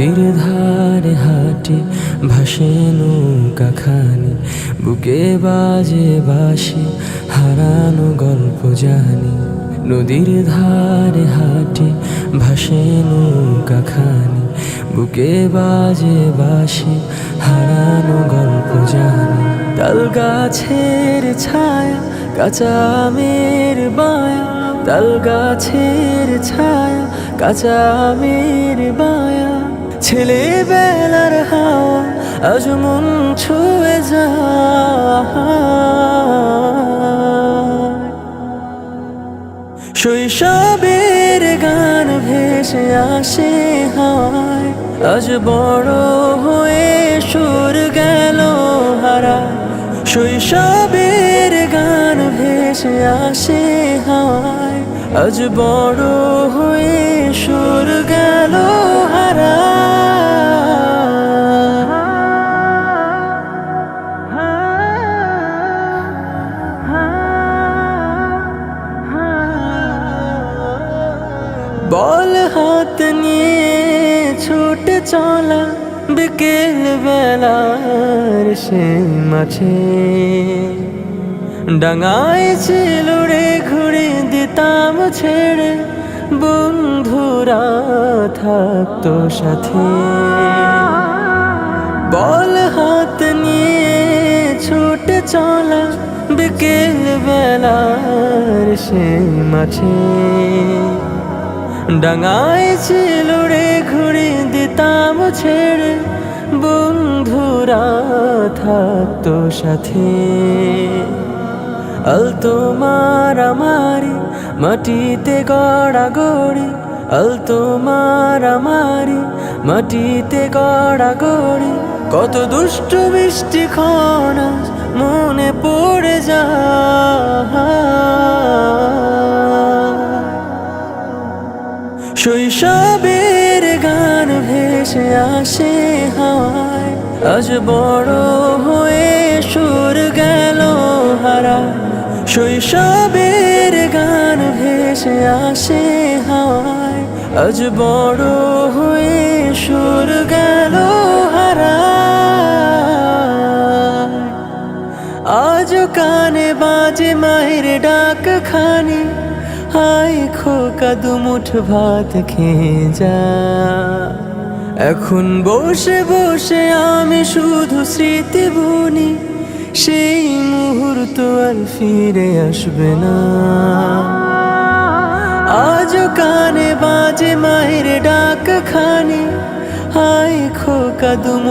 নদীর ধারে হাটে ভাসে নৌকা খানি, বুকে বাজে বাসি হারানো গল্প জানি। নদীর ধারে হাটে ভাসে নৌকা খানি, বুকে বাজে বাসি হারানো গল্প জানি। তাল গাছের ছায়া, কাঁচা আমের বায়া তাল গাছের ছায়া, কাঁচা আমের বায়া। ছেলে বেলার হাওয়া আজ মন ছুঁয়ে যায়। শৈশবের গান ভেসে আসে হাওয়ায়, আজ বড় হয়ে সুর গেল হারা শৈশবের গান ভেসে আসে হাওয়ায়, আজ বড় হয়ে সুর গেল হারা বল হাত নিয়ে ছুটে চলা বিকেল বেলার সে মাঝে। ডাঙায় ছিল রে ঘুরে দিতাম ছেড়ে, বন্ধুরা থাকতো সাথে। বল হাত নিয়ে ছুটে চলা বিকেল বেলার সে মাঝে। ডাঙায় ছিল রে ঘুরে দিতাম ছেড়ে। বন্ধুরা থাকতো সাথে। আল তোমার আমারি মাটিতে গড়া গড়ি আল তোমার আমারি মাটিতে গড়া গড়ি কত দুষ্ট বৃষ্টি খনা মনে পড়ে যায়। শৈশবের গান ভেসে আসে হাওয়ায়। আজ বড় হয়ে সুর গেল হারা। শৈশবের গান ভেসে আসে হাওয়ায়। আজ বড় হয়ে সুর গেল হারা। আজ কানে বাজে মায়ের ডাক খানি হাই খোকা দুমুঠ ভাত খেয়ে যা। এখন বসে বসে আমি শুধু স্মৃতি বুনি, সেই মুহূর্ত আর ফিরে আসবে না। আজ কানে বাজে মায়ের ডাক খানি হাই খোকা দুমুঠ